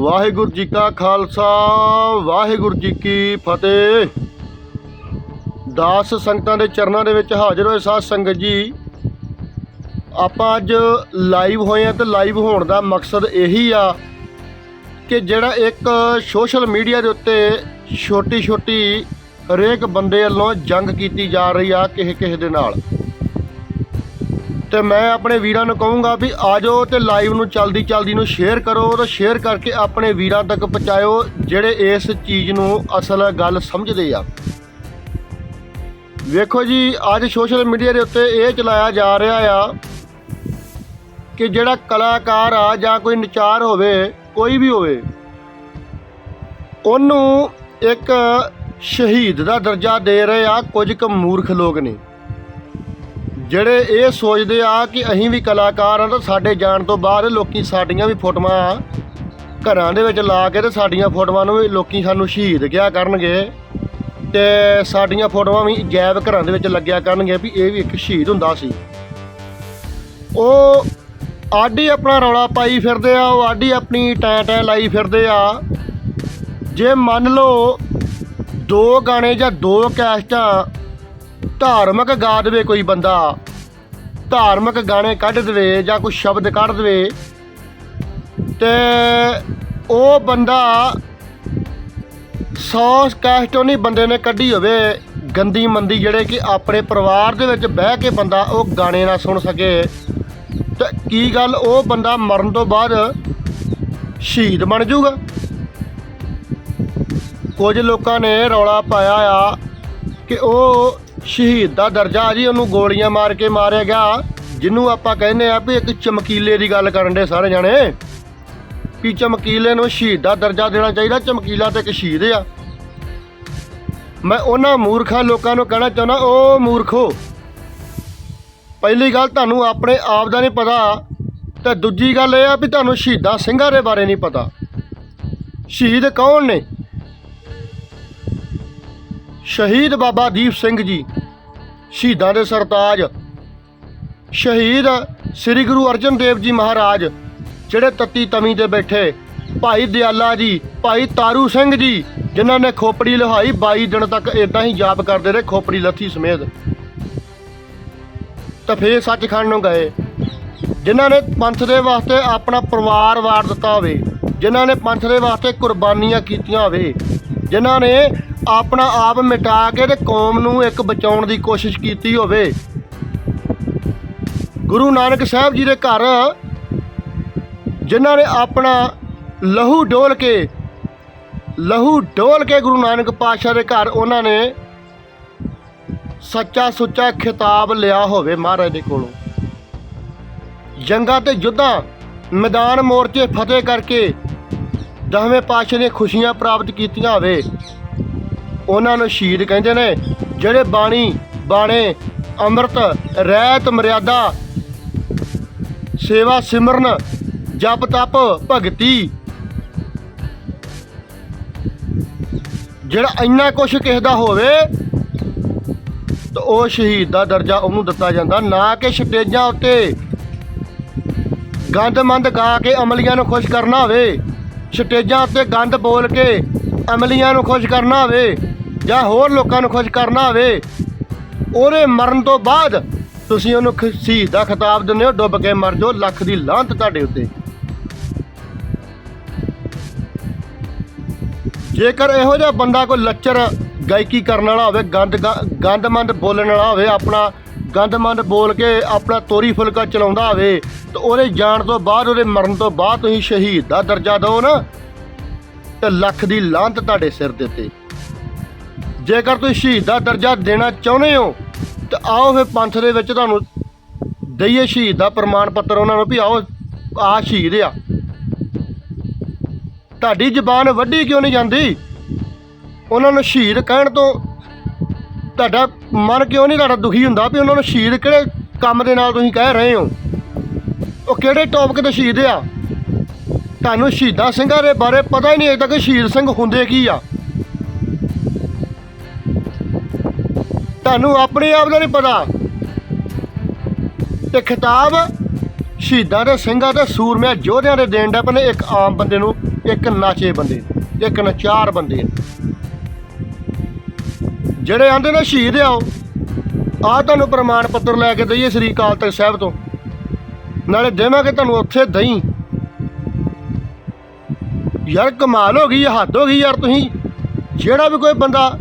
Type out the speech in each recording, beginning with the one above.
ਵਾਹਿਗੁਰੂ ਜੀ ਕਾ ਖਾਲਸਾ, ਵਾਹਿਗੁਰੂ ਜੀ ਕੀ ਫਤਿਹ। ਦਾਸ ਸੰਗਤਾਂ ਦੇ ਚਰਨਾਂ ਦੇ ਵਿੱਚ ਹਾਜ਼ਰ ਹੋਏ ਸਾਧ ਸੰਗਤ ਜੀ, ਆਪਾਂ ਅੱਜ ਲਾਈਵ ਹੋਏ ਆ ਤੇ ਲਾਈਵ ਹੋਣ ਦਾ ਮਕਸਦ ਇਹੀ ਆ ਕਿ ਜਿਹੜਾ ਇੱਕ ਸੋਸ਼ਲ ਮੀਡੀਆ ਦੇ ਉੱਤੇ ਛੋਟੀ ਛੋਟੀ ਹਰੇਕ ਬੰਦੇ ਵੱਲੋਂ ਜੰਗ ਕੀਤੀ ਜਾ ਰਹੀ ਆ ਕਿਸੇ ਕਿਸੇ ਦੇ ਨਾਲ। ਤੇ ਮੈਂ ਆਪਣੇ ਵੀਰਾਂ ਨੂੰ ਕਹੂੰਗਾ ਵੀ ਆ ਜਾਓ ਤੇ ਲਾਈਵ ਨੂੰ ਚਲਦੀ ਚਲਦੀ ਨੂੰ ਸ਼ੇਅਰ ਕਰੋ, ਤੇ ਸ਼ੇਅਰ ਕਰਕੇ ਆਪਣੇ ਵੀਰਾਂ ਤੱਕ ਪਹੁੰਚਾਇਓ ਜਿਹੜੇ ਇਸ ਚੀਜ਼ ਨੂੰ ਅਸਲ ਗੱਲ ਸਮਝਦੇ ਆ। ਵੇਖੋ ਜੀ, ਅੱਜ ਸੋਸ਼ਲ ਮੀਡੀਆ ਦੇ ਉੱਤੇ ਇਹ ਚਲਾਇਆ ਜਾ ਰਿਹਾ ਆ ਕਿ ਜਿਹੜਾ ਕਲਾਕਾਰ ਆ ਜਾਂ ਕੋਈ ਨਚਾਰ ਹੋਵੇ, ਕੋਈ ਵੀ ਹੋਵੇ, ਉਹਨੂੰ ਇੱਕ ਸ਼ਹੀਦ ਦਾ ਦਰਜਾ ਦੇ ਰਹੇ ਆ ਕੁਝ ਕੁ ਮੂਰਖ ਲੋਕ ਨੇ। ਜਿਹੜੇ ਇਹ ਸੋਚਦੇ ਆ ਕਿ ਅਸੀਂ ਵੀ ਕਲਾਕਾਰ ਆ ਤਾਂ ਸਾਡੇ ਜਾਣ ਤੋਂ ਬਾਅਦ ਲੋਕੀ ਸਾਡੀਆਂ ਵੀ ਫੋਟੋਆਂ ਘਰਾਂ ਦੇ ਵਿੱਚ ਲਾ ਕੇ ਤੇ ਸਾਡੀਆਂ ਫੋਟੋਆਂ ਨੂੰ ਵੀ ਲੋਕੀ ਸਾਨੂੰ ਸ਼ਹੀਦ ਕਿਹਾ ਕਰਨਗੇ ਤੇ ਸਾਡੀਆਂ ਫੋਟੋਆਂ ਵੀ ਜੈਬ ਘਰਾਂ ਦੇ ਵਿੱਚ ਲੱਗਿਆ ਕਰਨਗੇ ਵੀ ਇਹ ਵੀ ਇੱਕ ਸ਼ਹੀਦ ਹੁੰਦਾ ਸੀ। ਉਹ ਆਡੀ ਆਪਣਾ ਰੌਲਾ ਪਾਈ ਫਿਰਦੇ ਆ, ਉਹ ਆਡੀ ਆਪਣੀ ਟੈਂ ਟੈਂ ਲਾਈ ਫਿਰਦੇ ਆ। ਜੇ ਮੰਨ ਲਓ ਦੋ ਗਾਣੇ ਜਾਂ ਦੋ ਕੈਸਟਾਂ ਧਾਰਮਿਕ ਗਾ ਦੇਵੇ ਕੋਈ ਬੰਦਾ, ਧਾਰਮਿਕ ਗਾਣੇ ਕੱਢ ਦੇਵੇ ਜਾਂ ਕੋਈ ਸ਼ਬਦ ਕੱਢ ਦੇਵੇ, ਤੇ ਉਹ ਬੰਦਾ 100 ਕੈਸਟੋਂ ਨਹੀਂ ਬੰਦੇ ਨੇ ਕੱਢੀ ਹੋਵੇ, ਗੰਦੀ ਮੰਦੀ ਜਿਹੜੇ ਕਿ ਆਪਣੇ ਪਰਿਵਾਰ ਦੇ ਵਿੱਚ ਬਹਿ ਕੇ ਬੰਦਾ ਉਹ ਗਾਣੇ ਨਾ ਸੁਣ ਸਕੇ। ਤੇ ਕੀ ਗੱਲ, ਉਹ ਬੰਦਾ ਮਰਨ ਤੋਂ ਬਾਅਦ ਸ਼ਹੀਦ ਬਣ ਜਾਊਗਾ। ਕੁਝ ਲੋਕਾਂ ਨੇ ਰੌਲਾ ਪਾਇਆ ਆ ਕਿ ਉਹ ਸ਼ਹੀਦ ਦਾ ਦਰਜਾ ਜੀ, ਉਹਨੂੰ ਗੋਲੀਆਂ ਮਾਰ ਕੇ ਮਾਰਿਆ ਗਿਆ। ਜਿਹਨੂੰ ਆਪਾਂ ਕਹਿੰਦੇ ਆ ਵੀ ਇੱਕ ਚਮਕੀਲੇ ਦੀ ਗੱਲ ਕਰਨ ਦੇ ਸਾਰੇ ਜਾਣੇ। ਵੀ ਚਮਕੀਲੇ ਨੂੰ ਸ਼ਹੀਦ ਦਾ ਦਰਜਾ ਦੇਣਾ ਚਾਹੀਦਾ, ਚਮਕੀਲਾ ਤੇ ਇੱਕ ਸ਼ਹੀਦ ਆ। ਮੈਂ ਉਹਨਾਂ ਮੂਰਖਾਂ ਲੋਕਾਂ ਨੂੰ ਕਹਿਣਾ ਚਾਹੁੰਦਾ, ਉਹ ਮੂਰਖੋ। ਪਹਿਲੀ ਗੱਲ ਤੁਹਾਨੂੰ ਆਪਣੇ ਆਪ ਦਾ ਨਹੀਂ ਪਤਾ, ਤੇ ਦੂਜੀ ਗੱਲ ਇਹ ਆ ਵੀ ਤੁਹਾਨੂੰ ਸ਼ਹੀਦਾਂ ਸਿੰਘਾਂ ਦੇ ਬਾਰੇ ਨਹੀਂ ਪਤਾ। ਸ਼ਹੀਦ ਕੌਣ ਨੇ? ਸ਼ਹੀਦ ਬਾਬਾ ਦੀਪ ਸਿੰਘ ਜੀ, ਸ਼ਹੀਦਾਂ ਦੇ ਸਰਤਾਜ, ਸ਼ਹੀਦ ਸ੍ਰੀ ਗੁਰੂ ਅਰਜਨ ਦੇਵ ਜੀ ਮਹਾਰਾਜ, ਜਿਹੜੇ ਤੱਤੀ ਤਵੀ ਤੇ ਬੈਠੇ, ਭਾਈ ਦਿਆਲਾ ਜੀ, ਭਾਈ ਤਾਰੂ ਸਿੰਘ ਜੀ, ਜਿਨ੍ਹਾਂ ਨੇ ਖੋਪੜੀ ਲਹਾਈ 22 ਦਿਨ ਤੱਕ ਇਦਾਂ ਹੀ ਜਾਪ ਕਰਦੇ ਰਹੇ, ਖੋਪੜੀ ਲੱਥੀ ਸਮੇਤ। ਤਾਂ ਫੇਰ ਸੱਚਖੰਡ ਨੂੰ ਗਏ, ਜਿਨ੍ਹਾਂ ਨੇ ਪੰਥ ਦੇ ਵਾਸਤੇ ਆਪਣਾ ਪਰਿਵਾਰ ਵਾਰ ਦਿੱਤਾ ਹੋਵੇ, ਜਿਨ੍ਹਾਂ ਨੇ ਪੰਥ ਦੇ ਵਾਸਤੇ ਕੁਰਬਾਨੀਆਂ ਕੀਤੀਆਂ ਹੋਵੇ, ਜਿਨ੍ਹਾਂ ਨੇ ਆਪਣਾ ਆਪ ਮਿਟਾ ਕੇ ਤੇ ਕੌਮ ਨੂੰ ਇੱਕ ਬਚਾਉਣ ਦੀ ਕੋਸ਼ਿਸ਼ ਕੀਤੀ ਹੋਵੇ। ਗੁਰੂ ਨਾਨਕ ਸਾਹਿਬ ਜੀ ਦੇ ਘਰ, ਜਿਨ੍ਹਾਂ ਨੇ ਆਪਣਾ ਲਹੂ ਡੋਲ ਕੇ, ਲਹੂ ਡੋਲ ਕੇ ਗੁਰੂ ਨਾਨਕ ਪਾਤਸ਼ਾਹ ਦੇ ਘਰ, ਉਹਨਾਂ ਨੇ ਸੱਚਾ ਸੁੱਚਾ ਖਿਤਾਬ ਲਿਆ ਹੋਵੇ ਮਹਾਰਾਜ ਦੇ ਕੋਲੋਂ। ਜੰਗਾਂ ਤੇ ਯੁੱਧਾਂ, ਮੈਦਾਨ ਮੋਰਚੇ ਫਤਿਹ ਕਰਕੇ ਦਸਵੇਂ ਪਾਤਸ਼ਾਹ ਦੀਆਂ ਖੁਸ਼ੀਆਂ ਪ੍ਰਾਪਤ ਕੀਤੀਆਂ ਹੋਵੇ। ਉਹਨਾਂ ਨੂੰ ਸ਼ਹੀਦ ਕਹਿੰਦੇ ਨੇ, ਜਿਹੜੇ ਬਾਣੀ, ਬਾਣੇ, ਅੰਮ੍ਰਿਤ, ਰਹਿਤ, ਮਰਿਆਦਾ, ਸੇਵਾ, ਸਿਮਰਨ, ਜਪ, ਤਪ, ਭਗਤੀ, ਜਿਹੜਾ ਇੰਨਾ ਕੁਛ ਕਿਸੇ ਦਾ ਹੋਵੇ, ਤਾਂ ਉਹ ਸ਼ਹੀਦ ਦਾ ਦਰਜਾ ਉਹਨੂੰ ਦਿੱਤਾ ਜਾਂਦਾ। ਨਾ ਕਿ ਸਟੇਜਾਂ ਉੱਤੇ ਗੰਦ-ਮੰਦ ਗਾ ਕੇ ਅਮਲੀਆਂ ਨੂੰ ਖੁਸ਼ ਕਰਨਾ ਹੋਵੇ, ਸਟੇਜਾਂ ਉੱਤੇ ਗੰਦ ਬੋਲ ਕੇ ਅਮਲੀਆਂ ਨੂੰ ਖੁਸ਼ ਕਰਨਾ ਹੋਵੇ ਜਾਂ ਹੋਰ ਲੋਕਾਂ ਨੂੰ ਖੁਸ਼ ਕਰਨਾ ਹੋਵੇ, ਉਹਦੇ ਮਰਨ ਤੋਂ ਬਾਅਦ ਤੁਸੀਂ ਉਹਨੂੰ ਸ਼ਹੀਦ ਦਾ ਖਿਤਾਬ ਦਿੰਦੇ ਹੋ, ਡੁੱਬ ਕੇ ਮਰ ਜਾਓ, ਲੱਖ ਦੀ ਲਾਂਤ ਤੁਹਾਡੇ ਉੱਤੇ। ਜੇਕਰ ਇਹੋ ਜਿਹਾ ਬੰਦਾ ਕੋਈ ਲੱਚਰ ਗਾਇਕੀ ਕਰਨ ਵਾਲਾ ਹੋਵੇ, ਗੰਦ ਗੰਦਮੰਦ ਬੋਲਣ ਵਾਲਾ ਹੋਵੇ, ਆਪਣਾ ਗੰਦਮੰਦ ਬੋਲ ਕੇ ਆਪਣਾ ਤੋਰੀ ਫੁਲਕਾ ਚਲਾਉਂਦਾ ਹੋਵੇ, ਤਾਂ ਉਹਦੇ ਜਾਣ ਤੋਂ ਬਾਅਦ, ਉਹਦੇ ਮਰਨ ਤੋਂ ਬਾਅਦ ਤੁਸੀਂ ਸ਼ਹੀਦ ਦਾ ਦਰਜਾ ਦਿਓ ਨਾ, ਤੇ ਲੱਖ ਦੀ ਲਾਂਤ ਤੁਹਾਡੇ ਸਿਰ ਦੇ ਉੱਤੇ। ਜੇਕਰ ਤੁਸੀਂ ਸ਼ਹੀਦ ਦਾ ਦਰਜਾ ਦੇਣਾ ਚਾਹੁੰਦੇ ਹੋ, ਤਾਂ ਆਓ ਫਿਰ ਪੰਥ ਦੇ ਵਿੱਚ ਤੁਹਾਨੂੰ ਦਈਏ ਸ਼ਹੀਦ ਦਾ ਪ੍ਰਮਾਣ ਪੱਤਰ ਉਹਨਾਂ ਨੂੰ ਵੀ ਆਓ ਆ ਸ਼ਹੀਦ ਆ। ਤੁਹਾਡੀ ਜ਼ਬਾਨ ਵੱਡੀ ਕਿਉਂ ਨਹੀਂ ਜਾਂਦੀ? ਉਹਨਾਂ ਨੂੰ ਸ਼ਹੀਦ ਕਹਿਣ ਤੋਂ ਤੁਹਾਡਾ ਮਨ ਕਿਉਂ ਨਹੀਂ, ਤੁਹਾਡਾ ਦੁਖੀ ਹੁੰਦਾ ਵੀ ਉਹਨਾਂ ਨੂੰ ਸ਼ਹੀਦ ਕਿਹੜੇ ਕੰਮ ਦੇ ਨਾਲ ਤੁਸੀਂ ਕਹਿ ਰਹੇ ਹੋ? ਉਹ ਕਿਹੜੇ ਟੌਪਿਕ ਤੇ ਸ਼ਹੀਦ ਆ? ਤੁਹਾਨੂੰ ਸ਼ਹੀਦਾਂ ਸਿੰਘਾਂ ਦੇ ਬਾਰੇ ਪਤਾ ਹੀ ਨਹੀਂ ਅਜੇ ਤੱਕ ਸ਼ਹੀਦ ਸਿੰਘ ਹੁੰਦੇ ਕੀ ਆ। ਤੁਹਾਨੂੰ ਆਪਣੇ ਆਪ ਦਾ ਨਹੀਂ ਪਤਾ। ਤੇ ਖਿਤਾਬ ਸ਼ਹੀਦਾਂ ਦੇ ਸਿੰਘਾਂ ਤੇ ਸੂਰਮਿਆਂ ਯੋਧਿਆਂ ਦੇ ਦੇਣ ਦਾ ਪਨੇ ਇੱਕ ਆਮ ਬੰਦੇ ਨੂੰ, ਇੱਕ ਨਾਚੇ ਬੰਦੇ ਨੇ, ਇੱਕ ਨਚਾਰ ਬੰਦੇ ਨੇ। ਜਿਹੜੇ ਆਂਦੇ ਨੇ ਸ਼ਹੀਦ ਆਓ ਆ ਤੁਹਾਨੂੰ ਪ੍ਰਮਾਣ ਪੱਤਰ ਲੈ ਕੇ ਦਈਏ ਸ੍ਰੀ ਅਕਾਲ ਤਖਤ ਸਾਹਿਬ ਤੋਂ। ਨਾਲੇ ਦੇਵਾਂਗੇ ਤੁਹਾਨੂੰ ਉੱਥੇ ਦਹੀਂ। ਯਾਰ ਕਮਾਲ ਹੋ ਗਈ, ਹੱਦ ਹੋ ਗਈ ਯਾਰ ਤੁਸੀਂ। ਜਿਹੜਾ ਵੀ ਕੋਈ ਬੰਦਾ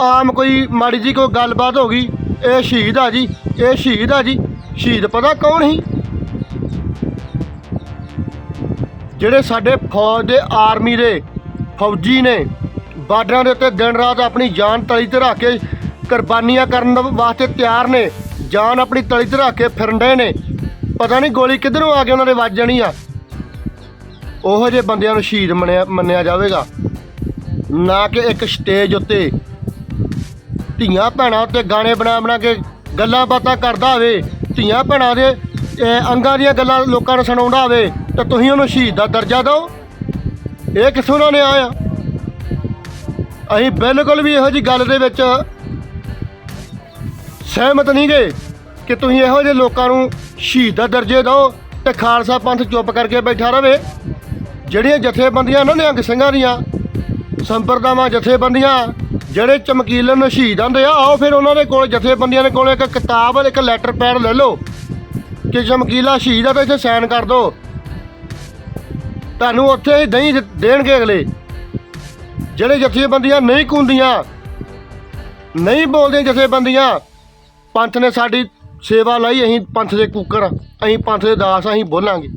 ਆਮ ਕੋਈ ਮਾੜੀ ਜੀ ਕੋਈ ਗੱਲਬਾਤ ਹੋ ਗਈ, ਇਹ ਸ਼ਹੀਦ ਆ ਜੀ, ਇਹ ਸ਼ਹੀਦ ਆ ਜੀ, ਸ਼ਹੀਦ ਪਤਾ ਕੌਣ ਸੀ? ਜਿਹੜੇ ਸਾਡੇ ਫੌਜ ਦੇ ਆਰਮੀ ਦੇ ਫੌਜੀ ਨੇ, ਬਾਰਡਰਾਂ ਦੇ ਉੱਤੇ ਦਿਨ ਰਾਤ ਆਪਣੀ ਜਾਨ ਤਲੀ ਤੇ ਰੱਖ ਕੇ ਕੁਰਬਾਨੀਆਂ ਕਰਨ ਵਾਸਤੇ ਤਿਆਰ ਨੇ, ਜਾਨ ਆਪਣੀ ਤਲੀ ਤੇ ਰੱਖ ਕੇ ਫਿਰਨ ਨੇ, ਪਤਾ ਨਹੀਂ ਗੋਲੀ ਕਿੱਧਰੋਂ ਆ ਕੇ ਉਹਨਾਂ ਦੇ ਵੱਜ ਜਾਣੀ ਆ। ਉਹੋ ਜਿਹੇ ਬੰਦਿਆਂ ਨੂੰ ਸ਼ਹੀਦ ਮੰਨਿਆ ਮੰਨਿਆ ਜਾਵੇਗਾ। ਨਾ ਕਿ ਇੱਕ ਸਟੇਜ ਉੱਤੇ ਧੀਆਂ ਭੈਣਾਂ ਉੱਤੇ ਗਾਣੇ ਬਣਾ ਬਣਾ ਕੇ ਗੱਲਾਂ ਬਾਤਾਂ ਕਰਦਾ ਹੋਵੇ ਧੀਆਂ ਭੈਣਾਂ ਦੇ ਅਹ, ਅੰਗਾਂ ਦੀਆਂ ਗੱਲਾਂ ਲੋਕਾਂ ਨੂੰ ਸੁਣਾਉਂਦਾ ਹੋਵੇ ਤਾਂ ਤੁਸੀਂ ਉਹਨੂੰ ਸ਼ਹੀਦ ਦਾ ਦਰਜਾ ਦਿਓ। ਇਹ ਕਿੱਥੋਂ ਉਹਨਾਂ ਨੇ ਆਇਆ ਅਸੀਂ ਬਿਲਕੁਲ ਵੀ ਇਹੋ ਜੀ ਗੱਲ ਦੇ ਵਿੱਚ ਸਹਿਮਤ ਨਹੀਂ ਗਏ ਕਿ ਤੁਸੀਂ ਇਹੋ ਜਿਹੇ ਲੋਕਾਂ ਨੂੰ ਸ਼ਹੀਦ ਦਾ ਦਰਜੇ ਦਿਓ ਤੇ ਖਾਲਸਾ ਪੰਥ ਚੁੱਪ ਕਰਕੇ ਬੈਠਾ ਰਵੇ। ਜਿਹੜੀਆਂ ਜਥੇਬੰਦੀਆਂ ਨਾ ਨਿਹੰਗ ਸਿੰਘਾਂ ਦੀਆਂ ਸੰਪਰਦਾਵਾਂ ਜਥੇਬੰਦੀਆਂ ਜਿਹੜੇ ਚਮਕੀਲਨ ਸ਼ਹੀਦ ਆਂਦੇ ਆ, ਆਓ ਫਿਰ ਉਹਨਾਂ ਦੇ ਕੋਲ, ਜਥੇਬੰਦੀਆਂ ਦੇ ਕੋਲ ਇੱਕ ਕਿਤਾਬ ਇੱਕ ਲੈਟਰ ਪੈਡ ਲੈ ਲਓ। ਕਿ ਚਮਕੀਲਾ ਸ਼ਹੀਦ ਆ, ਤਾਂ ਇੱਥੇ ਸਾਈਨ ਕਰ ਦਿਓ ਤੁਹਾਨੂੰ ਉੱਥੇ ਹੀ ਦਹੀਂ ਦੇਣਗੇ ਅਗਲੇ। ਜਿਹੜੇ ਜਥੇਬੰਦੀਆਂ ਨਹੀਂ ਕੁੰਦੀਆਂ, ਨਹੀਂ ਬੋਲਦੇ ਜਥੇਬੰਦੀਆਂ, ਪੰਥ ਨੇ ਸਾਡੀ ਸੇਵਾ ਲਈ, ਅਸੀਂ ਪੰਥ ਦੇ ਕੂਕਰ ਅਸੀਂ ਪੰਥ ਦੇ ਦਾਸ ਅਸੀਂ ਬੋਲਾਂਗੇ।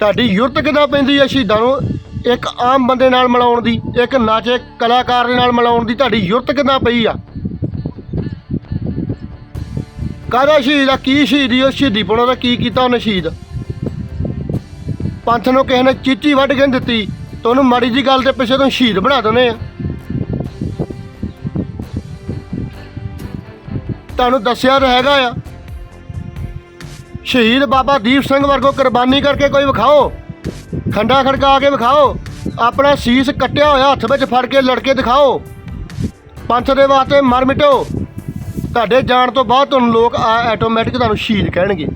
ਤੁਹਾਡੀ ਯੁਰਤ ਕਿੱਦਾਂ ਪੈਂਦੀ ਹੈ ਸ਼ਹੀਦਾਂ ਨੂੰ? ਇੱਕ ਆਮ ਬੰਦੇ ਨਾਲ ਮਿਲਾਉਣ ਦੀ, ਇੱਕ ਨਾਚੇ ਕਲਾਕਾਰ ਦੇ ਨਾਲ ਮਿਲਾਉਣ ਦੀ ਤੁਹਾਡੀ ਯੁਰਤ ਕਿੱਦਾਂ ਪਈ ਆ? ਕਾਹਦਾ ਸ਼ਹੀਦ ਆ? ਕੀ ਸ਼ਹੀਦੀ ਉਹ ਸ਼ਹੀਦੀ ਪੁਣਾ ਦਾ ਕੀ ਕੀਤਾ ਉਹਨੇ ਸ਼ਹੀਦ? ਪੰਥ ਨੂੰ ਕਿਸੇ ਨੇ ਚੀਚੀ ਵੱਢ ਕੇ ਦਿੱਤੀ, ਤੇ ਉਹਨੂੰ ਮਾੜੀ ਜੀ ਗੱਲ ਤੇ ਪਿੱਛੇ ਤੋਂ ਸ਼ਹੀਦ ਬਣਾ ਦਿੰਦੇ ਆ। ਤੁਹਾਨੂੰ ਦੱਸਿਆ ਤਾਂ ਹੈਗਾ ਆ। ਸ਼ਹੀਦ ਬਾਬਾ ਦੀਪ ਸਿੰਘ ਵਰਗੋ ਕੁਰਬਾਨੀ ਕਰਕੇ ਕੋਈ ਵਿਖਾਓ। ਖੰਡਾ ਖੜਕਾ ਕੇ ਵਿਖਾਓ। ਆਪਣਾ ਸੀਸ ਕੱਟਿਆ ਹੋਇਆ ਹੱਥ ਵਿੱਚ ਫੜ ਕੇ ਲੜਕੇ ਦਿਖਾਓ। ਪੰਥ ਦੇ ਵਾਸਤੇ ਮਰ ਮਿਟੋ। ਤੁਹਾਡੇ ਜਾਣ ਤੋਂ ਬਾਅਦ ਤੁਹਾਨੂੰ ਲੋਕ ਆਟੋਮੈਟਿਕ ਤੁਹਾਨੂੰ ਸ਼ਹੀਦ ਕਹਿਣਗੇ।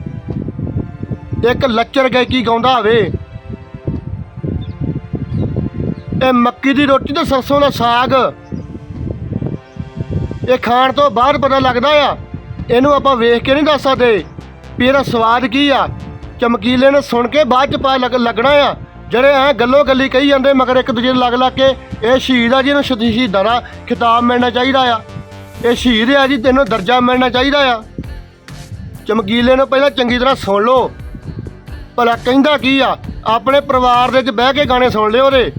ਇੱਕ ਲੱਚਰ ਗਾਇਕੀ ਗਾਉਂਦਾ ਹੋਵੇ। ਇਹ ਮੱਕੀ ਦੀ ਰੋਟੀ ਤੇ ਸਰਸੋਂ ਦਾ ਸਾਗ। ਇਹ ਖਾਣ ਤੋਂ ਬਾਅਦ ਪਤਾ ਲੱਗਦਾ ਆ, ਇਹਨੂੰ ਆਪਾਂ ਵੇਖ ਕੇ ਨਹੀਂ ਦੱਸ ਸਕਦੇ। ਵੀ ਇਹਦਾ ਸਵਾਦ ਕੀ ਆ? ਚਮਕੀਲੇ ਨੇ ਸੁਣ ਕੇ ਬਾਅਦ ਚ ਪਾ ਲੱਗ ਲੱਗਣਾ ਆ ਜਿਹੜੇ ਐ ਗੱਲੋ ਗੱਲੀ ਕਹੀ ਜਾਂਦੇ, ਮਗਰ ਇੱਕ ਦੂਜੇ ਨੂੰ ਲੱਗ ਲੱਗ ਕੇ, ਇਹ ਸ਼ਹੀਦ ਆ ਜੀ, ਇਹਨੂੰ ਸ਼ਹੀਦ- ਸ਼ਹੀਦਾਂ ਦਾ ਖਿਤਾਬ ਮਿਲਣਾ ਚਾਹੀਦਾ ਆ। ਇਹ ਸ਼ਹੀਦ ਆ ਜੀ, ਤੈਨੂੰ ਦਰਜਾ ਮਿਲਣਾ ਚਾਹੀਦਾ ਆ। ਚਮਕੀਲੇ ਨੂੰ ਪਹਿਲਾਂ ਚੰਗੀ ਤਰ੍ਹਾਂ ਸੁਣ ਲਓ। ਭਲਾ ਕਹਿੰਦਾ ਕੀ ਆ? ਆਪਣੇ ਪਰਿਵਾਰ ਦੇ ਵਿੱਚ ਬਹਿ ਕੇ ਗਾਣੇ ਸੁਣ ਲਿਓ ਉਹਦੇ।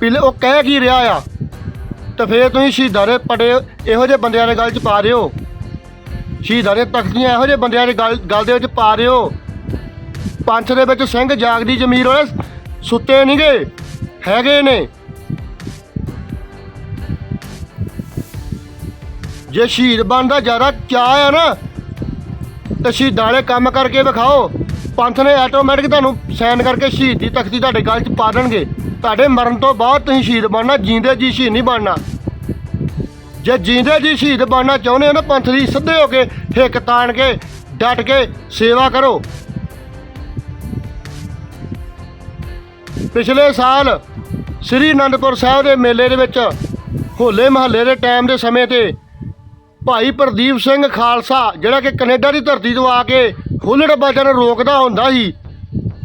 ਵੀ ਉਹ ਕਹਿ ਕੀ ਰਿਹਾ ਆ? ਤੇ ਫੇਰ ਤੁਸੀਂ ਸ਼ਹੀਦਾਂ ਦੇ ਪਟੇ ਇਹੋ ਜਿਹੇ ਬੰਦਿਆਂ ਦੇ ਗੱਲ 'ਚ ਪਾ ਦਿਓ। ਸ਼ਹੀਦਾਂ ਦੇ ਤਖਤੀਆਂ ਇਹੋ ਜਿਹੇ ਬੰਦਿਆਂ ਦੇ ਗੱਲ ਗੱਲ ਦੇ ਵਿੱਚ ਪਾ ਦਿਓ। ਪੰਥ ਦੇ ਵਿੱਚ ਸਿੰਘ ਜਾਗਦੀ ਜ਼ਮੀਰ ਵਾਲੇ ਸੁੱਤੇ ਨਹੀਂਗੇ ਹੈਗੇ ਨੇ। ਜੇ ਸ਼ਹੀਦ ਬਣਦਾ ਜ਼ਿਆਦਾ ਚਾਹ ਆ ਨਾ, ਤੇ ਸ਼ਹੀਦਾਂ ਵਾਲੇ ਕੰਮ ਕਰਕੇ ਵਿਖਾਓ। ਪੰਥ ਨੇ ਆਟੋਮੈਟਿਕ ਤੁਹਾਨੂੰ ਸਾਈਨ ਕਰਕੇ ਸ਼ਹੀਦ ਦੀ ਤਖਤੀ ਤੁਹਾਡੇ ਗਲ 'ਚ ਪਾ ਦੇਣਗੇ। ਤੁਹਾਡੇ ਮਰਨ ਤੋਂ ਬਾਅਦ ਤੁਸੀਂ ਸ਼ਹੀਦ ਬਣਨਾ ਜੀਂਦੇ ਜੀ ਸ਼ਹੀਦ ਨਹੀਂ ਬਣਨਾ। ਜੇ ਜੀਂਦੇ ਜੀ ਸ਼ਹੀਦ ਬਣਨਾ ਚਾਹੁੰਦੇ ਹੋ ਨਾ ਪੰਥ ਦੀ ਸਿੱਧੇ ਹੋ ਕੇ ਹਿੱਕ ਤਾਣ ਕੇ, ਡਟ ਕੇ ਸੇਵਾ ਕਰੋ। ਪਿਛਲੇ ਸਾਲ ਸ੍ਰੀ ਅਨੰਦਪੁਰ ਸਾਹਿਬ ਦੇ ਮੇਲੇ ਦੇ ਵਿੱਚ ਹੋਲੇ ਮਹੱਲੇ ਦੇ ਟਾਈਮ ਦੇ ਸਮੇਂ ਤੇ ਭਾਈ ਪ੍ਰਦੀਪ ਸਿੰਘ ਖਾਲਸਾ, ਜਿਹੜਾ ਕਿ ਕੈਨੇਡਾ ਦੀ ਧਰਤੀ ਤੋਂ ਆ ਕੇ ਹੁੱਲੜਬਾਜ਼ਾਂ ਨੂੰ ਰੋਕਦਾ ਹੁੰਦਾ ਸੀ,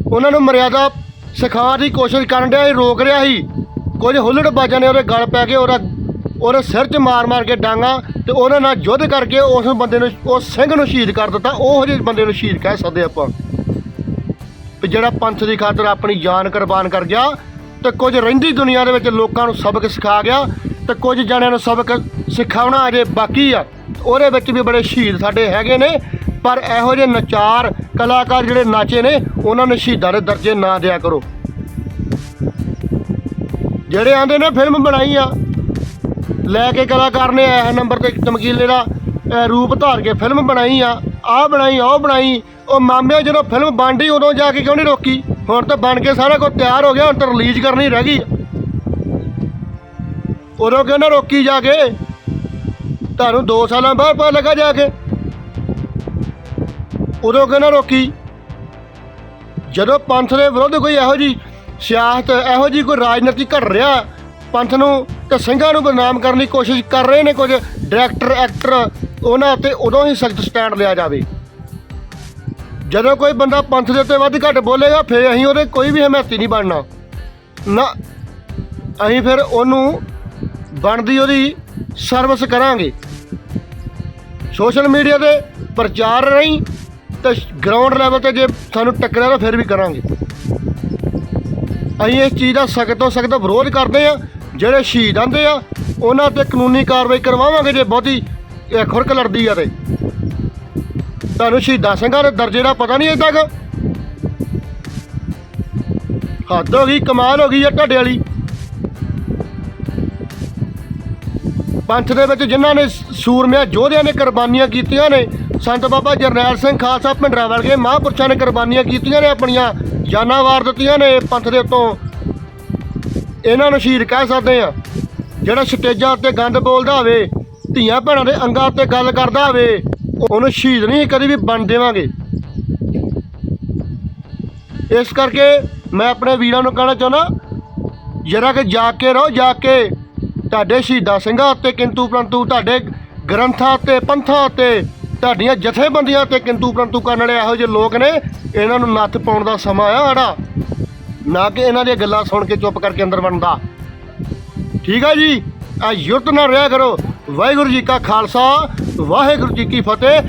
ਉਹਨਾਂ ਨੂੰ ਮਰਿਆਦਾ ਸਿਖਾਉਣ ਦੀ ਕੋਸ਼ਿਸ਼ ਕਰਨ ਡਿਆ ਸੀ, ਰੋਕ ਰਿਹਾ ਸੀ। ਕੁਝ ਹੁੱਲੜਬਾਜ਼ਾਂ ਨੇ ਉਹਦੇ ਗਲ ਪੈ ਕੇ ਉਹਦਾ ਉਹਦੇ ਸਿਰ 'ਚ ਮਾਰ-ਮਾਰ ਕੇ ਡਾਂਗਾ ਤੇ ਉਹਨਾਂ ਨਾਲ ਯੁੱਧ ਕਰਕੇ ਉਸ ਬੰਦੇ ਨੂੰ ਉਸ ਸਿੰਘ ਨੂੰ ਸ਼ਹੀਦ ਕਰ ਦਿੱਤਾ। ਉਹ ਜਿਹੇ ਬੰਦੇ ਨੂੰ ਸ਼ਹੀਦ ਕਹਿ ਸਕਦੇ ਆਪਾਂ। ਵੀ ਜਿਹੜਾ ਪੰਥ ਦੀ ਖਾਤਰ ਆਪਣੀ ਜਾਨ ਕੁਰਬਾਨ ਕਰ ਗਿਆ ਤੇ ਕੁਝ ਰਹਿੰਦੀ ਦੁਨੀਆ ਦੇ ਵਿੱਚ ਲੋਕਾਂ ਨੂੰ ਸਬਕ ਸਿਖਾ ਗਿਆ ਤੇ ਕੁਝ ਜਣਿਆਂ ਨੂੰ ਸਬਕ ਸਿਖਾਉਣਾ ਅਜੇ ਬਾਕੀ ਆ। ਉਹਦੇ ਵਿੱਚ ਵੀ ਬੜੇ ਸ਼ਹੀਦ ਸਾਡੇ ਹੈਗੇ ਨੇ, ਪਰ ਇਹੋ ਜਿਹੇ ਨਚਾਰ ਕਲਾਕਾਰ ਜਿਹੜੇ ਨਾਚੇ ਨੇ, ਉਹਨਾਂ ਨੂੰ ਸ਼ਹੀਦਾਂ ਦੇ ਦਰਜੇ ਨਾ ਦਿਆ ਕਰੋ। ਜਿਹੜੇ ਆਂਦੇ ਨੇ ਫਿਲਮ ਬਣਾਈ ਆ, ਲੈ ਕੇ ਕਲਾਕਾਰ ਨੇ ਇਹ ਨੰਬਰ ਤੇ ਚਮਕੀਲੇ ਦਾ ਰੂਪ ਧਾਰ ਕੇ ਫਿਲਮ ਬਣਾਈ ਆ, ਆਹ ਬਣਾਈ, ਉਹ ਬਣਾਈ ਉਹ ਮਾਮਿਆਂ ਜਦੋਂ ਫਿਲਮ ਬਣਦੀ ਉਦੋਂ ਜਾ ਕੇ ਕਿਉਂ ਨਹੀਂ ਰੋਕੀ? ਹੁਣ ਤਾਂ ਬਣ ਕੇ ਸਾਰਾ ਕੁਝ ਤਿਆਰ ਹੋ ਗਿਆ, ਹੁਣ ਤਾਂ ਰਿਲੀਜ਼ ਕਰਨੀ ਰਹਿ ਗਈ। ਉਦੋਂ ਕਿਉਂ ਨਾ ਰੋਕੀ ਜਾ ਕੇ? ਤੁਹਾਨੂੰ 2 ਸਾਲਾਂ ਬਾਅਦ ਪਤਾ ਲੱਗਾ ਜਾ ਕੇ। ਉਦੋਂ ਕਿਉਂ ਨਾ ਰੋਕੀ? ਜਦੋਂ ਪੰਥ ਦੇ ਵਿਰੁੱਧ ਕੋਈ ਇਹੋ ਜੀ ਸਿਆਸਤ, ਇਹੋ ਜੀ ਕੋਈ ਰਾਜਨੀਤੀ ਘੜ ਰਿਹਾ, ਪੰਥ ਨੂੰ ਤੇ ਸਿੰਘਾਂ ਨੂੰ ਬਦਨਾਮ ਕਰਨ ਦੀ ਕੋਸ਼ਿਸ਼ ਕਰ ਰਹੇ ਨੇ ਕੁਝ ਡਾਇਰੈਕਟਰ, ਐਕਟਰ, ਉਹਨਾਂ ਤੇ ਉਦੋਂ ਹੀ ਸਖਤ ਸਟੈਂਡ ਲਿਆ ਜਾਵੇ। ਜਦੋਂ ਕੋਈ ਬੰਦਾ ਪੰਥ ਦੇ ਉੱਤੇ ਵੱਧ ਘੱਟ ਬੋਲੇਗਾ, ਫੇਰ ਅਸੀਂ ਉਹਦੇ ਕੋਈ ਵੀ ਹਮਾਇਤੀ ਨਹੀਂ ਬਣਨਾ। ਨਾ, ਅਸੀਂ ਫਿਰ ਉਹਨੂੰ ਬਣਦੀ ਉਹਦੀ ਸਰਵਿਸ ਕਰਾਂਗੇ। ਸੋਸ਼ਲ ਮੀਡੀਆ ਤੇ ਪ੍ਰਚਾਰ ਨਹੀਂ ਤੇ ਗਰਾਊਂਡ ਲੈਵਲ ਤੇ ਜੇ ਸਾਨੂੰ ਟੱਕਰਿਆ ਤਾਂ ਫਿਰ ਵੀ ਕਰਾਂਗੇ। ਅਸੀਂ ਇਸ ਚੀਜ਼ ਦਾ ਸਖਤ ਤੋਂ ਸਖਤ ਵਿਰੋਧ ਕਰਦੇ ਆ ਜਿਹੜੇ ਸ਼ਹੀਦ ਆਂਦੇ ਆ, ਉਹਨਾਂ ਤੇ ਕਾਨੂੰਨੀ ਕਾਰਵਾਈ ਕਰਵਾਵਾਂਗੇ ਜੇ ਬਹੁਤੀ ਇਹ ਖੁਰਕ ਲੜਦੀ ਆ ਤੇ। ਤੁਹਾਨੂੰ ਸ਼ਹੀਦਾਂ ਸਿੰਘਾਂ ਦੇ ਦਰਜੇ ਦਾ ਪਤਾ ਨਹੀਂ ਅਜੇ ਤੱਕ। ਹੱਦ ਹੋ ਗਈ, ਕਮਾਲ ਹੋ ਗਈ ਆ ਤੁਹਾਡੇ ਵਾਲੀ। ਪੰਥ ਦੇ ਵਿੱਚ ਜਿਨ੍ਹਾਂ ਨੇ ਸੂਰਮਿਆਂ, ਯੋਧਿਆਂ ਨੇ ਕੁਰਬਾਨੀਆਂ ਕੀਤੀਆਂ ਨੇ, ਸੰਤ ਬਾਬਾ ਜਰਨੈਲ ਸਿੰਘ ਖਾਲਸਾ ਭਿੰਡਰਾਂ ਵਰਗੇ ਮਹਾਂਪੁਰਸ਼ਾਂ ਨੇ ਕੁਰਬਾਨੀਆਂ ਕੀਤੀਆਂ ਨੇ, ਆਪਣੀਆਂ ਜਾਨਾਂ ਵਾਰ ਦਿੱਤੀਆਂ ਨੇ ਪੰਥ ਦੇ ਉੱਤੋਂ। ਇਹਨਾਂ ਨੂੰ ਸ਼ਹੀਦ ਕਹਿ ਸਕਦੇ ਆ ਜਿਹੜਾ ਸਟੇਜਾਂ ਉੱਤੇ ਗੰਦ ਬੋਲਦਾ ਹੋਵੇ, ਧੀਆਂ ਭੈਣਾਂ ਦੇ ਅੰਗਾਂ ਉੱਤੇ ਗੱਲ ਕਰਦਾ ਹੋਵੇ ਉਹਨੂੰ ਸ਼ਹੀਦ ਨਹੀਂ ਕਦੇ ਵੀ ਬਣ ਦੇਵਾਂਗੇ। ਇਸ ਕਰਕੇ ਮੈਂ ਆਪਣੇ ਵੀਰਾਂ ਨੂੰ ਕਹਿਣਾ ਚਾਹੁੰਦਾ, ਜਰਾ ਕਿ ਜਾ ਕੇ ਰਹੋ, ਜਾ ਕੇ ਤੁਹਾਡੇ ਸ਼ਹੀਦਾਂ ਸਿੰਘਾਂ ਉੱਤੇ ਕਿੰਤੂ ਪਰੰਤੂ, ਤੁਹਾਡੇ ਗ੍ਰੰਥਾਂ ਤੇ ਪੰਥਾਂ ਤੇ ਤੁਹਾਡੀਆਂ ਜਥੇਬੰਦੀਆਂ ਤੇ ਕਿੰਤੂ ਪਰੰਤੂ ਕਰਨ ਵਾਲੇ ਇਹੋ ਜਿਹੇ ਲੋਕ ਨੇ, ਇਹਨਾਂ ਨੂੰ ਨੱਥ ਪਾਉਣ ਦਾ ਸਮਾਂ ਆ ਆੜਾ ਨਾ ਕਿ ਇਹਨਾਂ ਦੀਆਂ ਗੱਲਾਂ ਸੁਣ ਕੇ ਚੁੱਪ ਕਰਕੇ ਅੰਦਰ ਵੜਨ ਠੀਕ ਆ ਜੀ? ਆ ਯੁਰਤ ਨਾਲ ਰਿਹਾ ਕਰੋ। ਵਾਹਿਗੁਰੂ ਜੀ ਕਾ ਖਾਲਸਾ। ਵਾਹਿਗੁਰੂ ਜੀ ਕੀ ਫਤਿਹ।